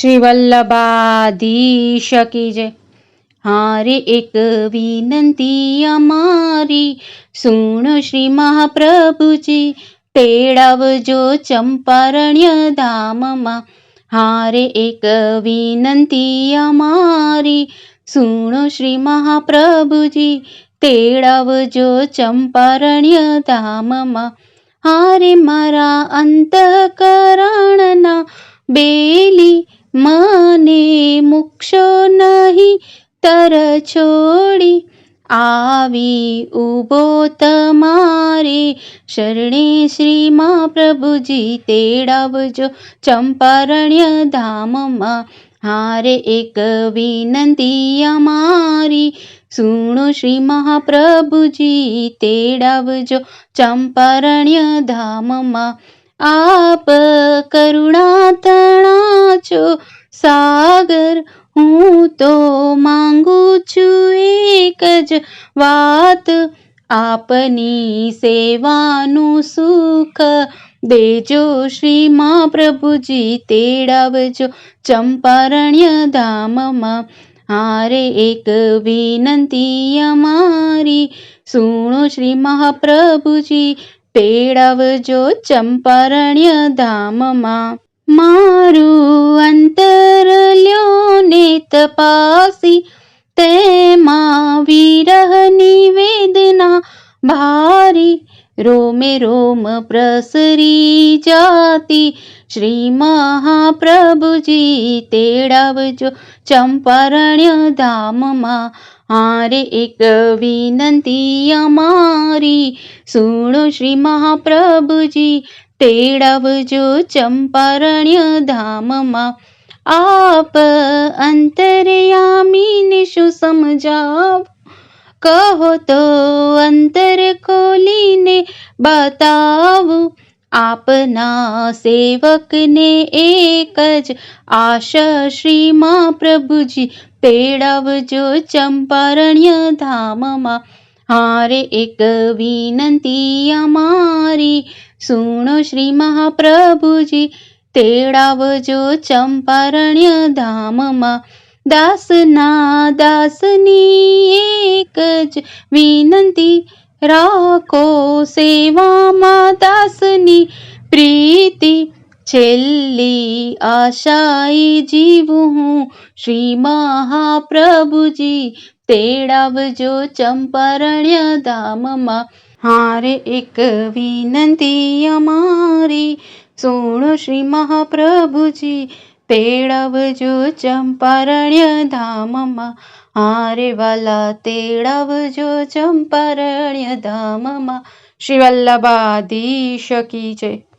શ્રી વલ્લભાધીશ કી જય હારે એક વિનંતી અમારી સુણો શ્રી મહાપ્રભુજી તેડાવજો ચંપારણ્ય ધામમાં હારે એક વિનંતી અમારી સુણો શ્રી મહાપ્રભુજી તેડાવજો ચંપારણ્ય ધામમાં હારે મારા અંતકરણના બેલી મને મૂકશો નહીં તર છોડી. આવી ઊભો તમારે શરણે શ્રી મહાપ્રભુજી તેડાવજો. ચંપારણ્ય ધામમાં હારે એક વિનંતી અમારી. સુણો શ્રી મહાપ્રભુજી તેડાવજો. ચંપારણ્ય ધામમાં આપ કરુણા તણા છો સાગર, હું તો માંગુ છું એક જ વાત, આપની સેવાનું સુખ દેજો શ્રી મહાપ્રભુજી તેડાવજો ચંપારણ્ય ધામમાં. હારે એક વિનંતી અમારી, સુણો શ્રી મહાપ્રભુજી તેડાવજો ચંપારણ્ય ધામમાં મારું અંતર લ્યો ને તપાસી તેમાં વિરહની વેદના ભારી. રોમે રોમ પ્રસરી જાતી. શ્રી મહાપ્રભુજી તેડાવજો ચંપારણ્ય ધામમાં હારે એક વિનંતી અમારી. સુણો શ્રી મહાપ્રભુજી, તેડાવજો ચંપારણ્ય ધામમાં. આપ અંતરયામીને શું સમજાવ? કહો તો અંતર ખોલીને બતાવું. આપના સેવકને એક જ આશા શ્રીમાં પ્રભુજી તેડાવજો ચંપારણ્ય ધામમાં. હારે એક વિનંતી અમારી સુણો શ્રી મહાપ્રભુજી તેડાવજો ચંપારણ્ય ધામમાં. દાસના દાસની એક જ વિનંતી રાખો સેવામાં દાસની પ્રીતિ. છેલ્લી આશાઈ જીવું હું શ્રી મહાપ્રભુજી. તેડાવજો ચંપારણ્ય ધામમાં હારે એક વિનંતી અમારી. સુણો શ્રી મહાપ્રભુજી. તેડાવજો ચંપારણ્ય ધામમાં. હારે વાલા તેડાવજો ચંપારણ્ય ધામમાં. શ્રી વલ્લભાધીશ કી જય.